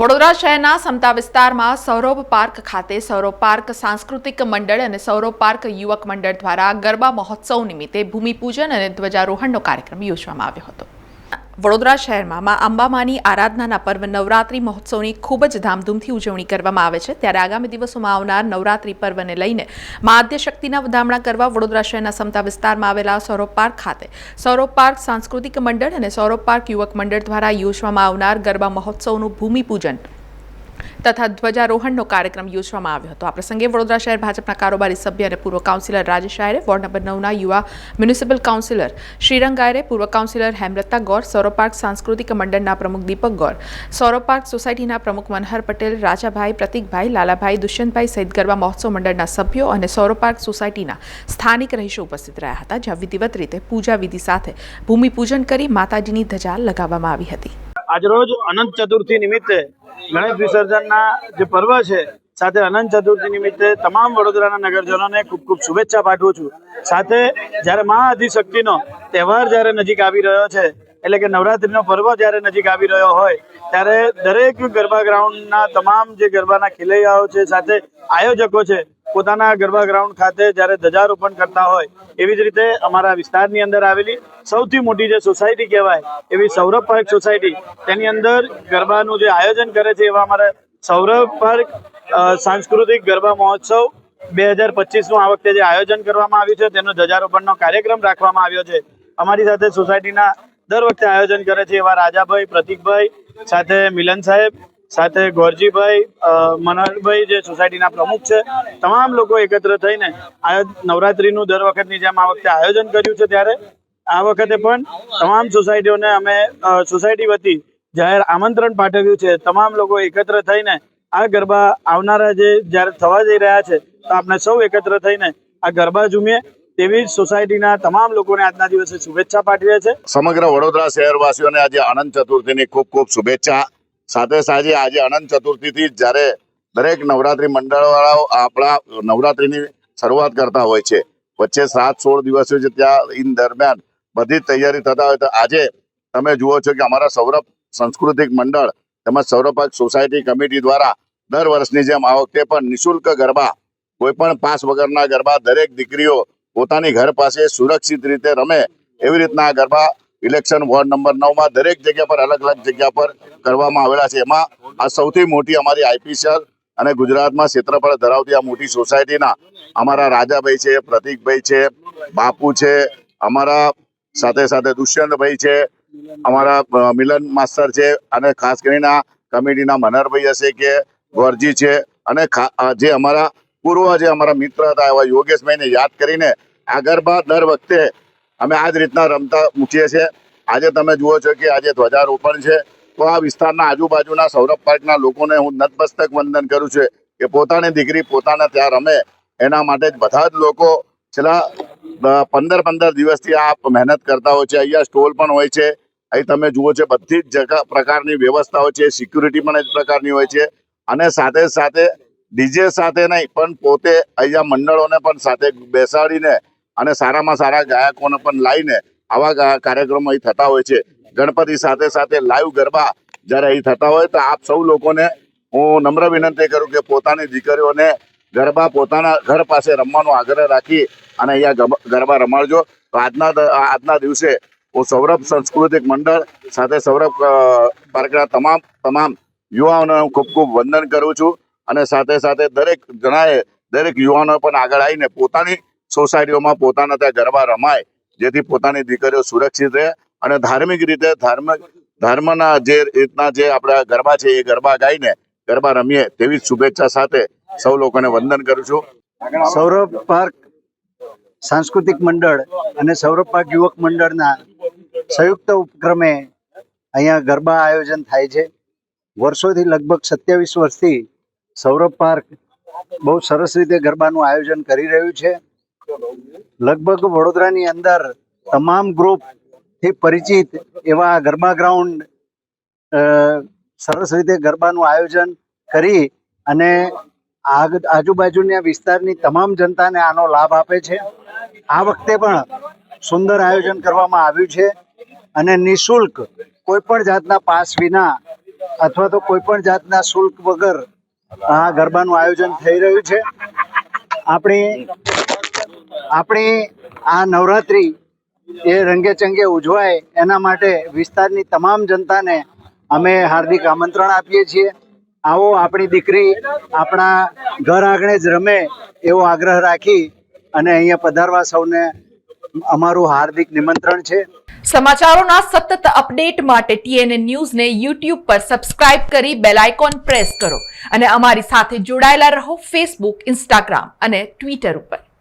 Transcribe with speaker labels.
Speaker 1: વડોદરા શહેરના સમતા વિસ્તારમાં સૌરભ પાર્ક ખાતે સૌરભ પાર્ક સાંસ્કૃતિક મંડળ અને સૌરભ પાર્ક યુવક મંડળ દ્વારા ગરબા મહોત્સવ નિમિત્તે ભૂમિપૂજન અને ધ્વજારોહણનો કાર્યક્રમ યોજવામાં આવ્યો હતો. વડોદરા શહેરમાં મા અંબામાની આરાધનાના પર્વ નવરાત્રી મહોત્સવની ખૂબ જ ધામધૂમથી ઉજવણી કરવામાં આવે છે. ત્યારે આગામી દિવસોમાં આવનાર નવરાત્રી પર્વને લઈને મા આદ્યશક્તિના વધામણા કરવા વડોદરા શહેરના સમતા વિસ્તારમાં આવેલા સૌરભ પાર્ક ખાતે સૌરભ પાર્ક સાંસ્કૃતિક મંડળ અને સૌરભ પાર્ક યુવક મંડળ દ્વારા યોજવામાં આવનાર ગરબા મહોત્સવનું ભૂમિપૂજન તથા ધ્વજારોહણનો કાર્યક્રમ યોજવામાં આવ્યો હતો. આ પ્રસંગે વડોદરા શહેર ભાજપના કારોબારી સભ્ય અને પૂર્વ councillor Rajesh Ayre, ward number નવના યુવા મ્યુનિસિપલ કાઉન્સિલર શ્રીરંગ આયરે, પૂર્વ કાઉન્સિલર હેમલતા ગોર પાર્ક સાંસ્કૃતિક મંડળના પ્રમુખ દીપક ગોર પાર્ક સોસાયટીના પ્રમુખ મનહર પટેલ, રાજાભાઈ પ્રતિકભાઈ, લાલાભાઈ દુષ્યંતભાઈ સહિત ગરબા મહોત્સવ મંડળના સભ્યો અને પાર્ક સોસાયટીના સ્થાનિક રહીશો ઉપસ્થિત રહ્યા હતા, જ્યાં વિધિવત રીતે પૂજા વિધિ સાથે ભૂમિપૂજન કરી માતાજીની ધજા લગાવવામાં આવી હતી.
Speaker 2: આજરોજ અનંત ચતુર્થી નિમિત્તે ગણેશ વિસર્જનના જે પર્વ છે, સાથે અનંત ચતુર્થી નિમિત્તે તમામ વડોદરાના નગરજનોને ખૂબ ખૂબ શુભેચ્છા પાઠવું છું. સાથે જ્યારે મહા અધિશક્તિનો તહેવાર જ્યારે નજીક આવી રહ્યો છે, એટલે કે નવરાત્રીનો પર્વ જ્યારે નજીક આવી રહ્યો હોય, ત્યારે દરેક ગરબા ગ્રાઉન્ડના તમામ જે ગરબાના ખેલૈયાઓ છે, સાથે આયોજકો છે પોતાના ગરબા ગ્રાઉન્ડ ખાતે જ્યારે ધજારોપણ કરતા હોય, એવી જ રીતે અમારા વિસ્તારની અંદર આવેલી સૌથી મોટી જે સોસાયટી કહેવાય, એવી સૌરભ પાર્ક સોસાયટી તેની અંદર ગરબાનું જે આયોજન કરે છે એવા અમારા સૌરભ પાર્ક સાંસ્કૃતિક ગરબા મહોત્સવ બે હજાર પચીસનું આ વખતે જે આયોજન કરવામાં આવ્યું છે, તેનો ધ્વજારોપણનો કાર્યક્રમ રાખવામાં આવ્યો છે. અમારી સાથે સોસાયટીના દર વખતે આયોજન કરે છે એવા રાજાભાઈ, પ્રતિકભાઈ, સાથે મિલન સાહેબ સાથે ગોરજીભાઈ મનહરભાઈ જે સોસાયટીના પ્રમુખ છે, તમામ લોકો એકત્ર થઈને આ નવરાત્રીનું દર વખતની જેમ આ વખતે આયોજન કર્યું છે ત્યારે. આ વખતે પણ તમામ સોસાયટીઓને અમે સોસાયટી વતી જાહેર આમંત્રણ પાઠવ્યું છે. તમામ લોકો એકત્ર થઈને આ ગરબા આવનારા જે જ્યારે થવા જઈ રહ્યા છે, તો આપણે સૌ એકત્ર થઈને આ ગરબા ઝૂમીએ તેવી સોસાયટીના તમામ લોકોને આજના દિવસે શુભેચ્છા પાઠવીએ છે
Speaker 3: સમગ્ર વડોદરા શહેરવાસીઓને આજે આનંદ ચતુર્થીની ખૂબ ખૂબ શુભેચ્છા. સાથે સાથે આજે અનંત ચતુર્થીથી જ્યારે દરેક નવરાત્રી મંડળવાળાઓ આપણા નવરાત્રીની શરૂઆત કરતા હોય છે. વચ્ચે સાત સોળ દિવસો છે ત્યાં ઇન દરમિયાન બધી તૈયારી થતા હોય તો આજે તમે જુઓ છો કે અમારા સૌરભ સાંસ્કૃતિક મંડળ તેમજ સૌરભ સોસાયટી કમિટી દ્વારા દર વર્ષની જેમ આ વખતે પણ નિઃશુલ્ક ગરબા કોઈ પણ પાસ વગરના ગરબા દરેક દીકરીઓ પોતાની ઘર પાસે સુરક્ષિત રીતે રમે એવી રીતના ગરબા ઇલેક્શન વોર્ડ નંબર નવમાં દરેક જગ્યા પર અલગ અલગ જગ્યા પર કરવામાં આવેલા છે. એમાં આ સૌથી મોટી અમારી આઈપીસીએલ અને ગુજરાતમાં ક્ષેત્રફળ ધરાવતી આ મોટી સોસાયટીના અમારા રાજાભાઈ છે, પ્રતિકભાઈ છે, બાપુ છે, અમારા સાથે સાથે દુષ્યંતભાઈ છે, અમારા મિલન માસ્ટર છે અને ખાસ કરીને કમિટીના મનહરભાઈ હશે કે ગોરજી છે અને જે અમારા પૂર્વ જે અમારા મિત્ર હતા એવા યોગેશભાઈને યાદ કરીને આગળ દર વખતે અમે આ જ રીતના રમતા મૂકીએ છીએ. આજે તમે જુઓ છો કે આજે ધ્વજારોપણ છે. તો આ વિસ્તારના આજુબાજુના સૌરભ પાર્કના લોકોને હું નતમસ્તક વંદન કરું છું કે પોતાની દીકરી પોતાને ત્યાં રમે. એના માટે જ બધા જ લોકો છેલ્લા પંદર પંદર દિવસથી આ મહેનત કરતા હોય છે. અહીંયા સ્ટોલ પણ હોય છે. અહીં તમે જુઓ છો બધી જ જગા પ્રકારની વ્યવસ્થા હોય છે. સિક્યુરિટી પણ એ પ્રકારની હોય છે. અને સાથે સાથે ડીજે સાથે નહીં, પણ પોતે અહીંયા મંડળોને પણ સાથે બેસાડીને અને સારામાં સારા ગાયકોને પણ લાવીને આવા કાર્યક્રમો અહીં થતા હોય છે. ગણપતિ સાથે સાથે લાઈવ ગરબા જ્યારે અહીં થતા હોય તો આપ સૌ લોકોને હું નમ્ર વિનંતી કરું કે પોતાની દીકરીઓને ગરબા પોતાના ઘર પાસે રમવાનો આગ્રહ રાખી અને અહીંયા ગરબા રમાડજો. તો આજના આજના દિવસે હું સૌરભ સાંસ્કૃતિક મંડળ સાથે સૌરભ પાર્કના તમામ તમામ યુવાઓને હું ખૂબ ખૂબ વંદન કરું છું. અને સાથે સાથે દરેક જણાએ દરેક યુવાનો પણ આગળ આવીને પોતાની સોસાયટીઓમાં પોતાના ત્યાં ગરબા રમાય, જેથી પોતાની દીકરીઓ સુરક્ષિત રહે અને ધાર્મિક રીતે ધાર્મિક ધર્મના જે રીતના જે આપણા ગરબા છે, એ ગરબા ગાઈને ગરબા રમીએ તેવી શુભેચ્છા સાથે સૌ લોકોને વંદન કરું છું.
Speaker 4: સૌરભ પાર્ક સાંસ્કૃતિક મંડળ અને સૌરભ પાર્ક યુવક મંડળના સંયુક્ત ઉપક્રમે અહીંયા ગરબા આયોજન થાય છે. વર્ષોથી લગભગ સત્યાવીસ વર્ષથી સૌરભ પાર્ક બહુ સરસ રીતે ગરબાનું આયોજન કરી રહ્યું છે. લગભગ વડોદરાની અંદર તમામ ગ્રુપથી પરિચિત એવા ગરબા ગ્રાઉન્ડ સરસ રીતે ગરબાનું આયોજન કરી અને આજુબાજુના વિસ્તારની તમામ જનતાને આનો લાભ આપે છે. આ વખતે પણ સુંદર આયોજન કરવામાં આવ્યું છે અને નિઃશુલ્ક કોઈ પણ જાતના પાસ વિના અથવા તો કોઈ પણ જાતના શુલ્ક વગર આ ગરબાનું આયોજન થઈ રહ્યું છે. આપણી આપણી આ નવરાત્રિ એ રંગે ચંગે ઉજવાય, એના માટે વિસ્તારની તમામ જનતાને અમે હાર્દિક આમંત્રણ આપીએ છીએ. આવો આપણી દીકરી આપણા ઘર આંગણે જ રમે એવો આગ્રહ રાખી અને અહીંયા પધારવા સૌને અમારું હાર્દિક નિમંત્રણ છે.
Speaker 1: સમાચારોના સતત અપડેટ માટે ટીએનએ ન્યૂઝને યુટ્યુબ પર સબસ્ક્રાઇબ કરી બેલ આઇકોન પ્રેસ કરો અને અમારી સાથે જોડાયેલા રહો ફેસબુક ઇન્સ્ટાગ્રામ અને ટ્વિટર ઉપર.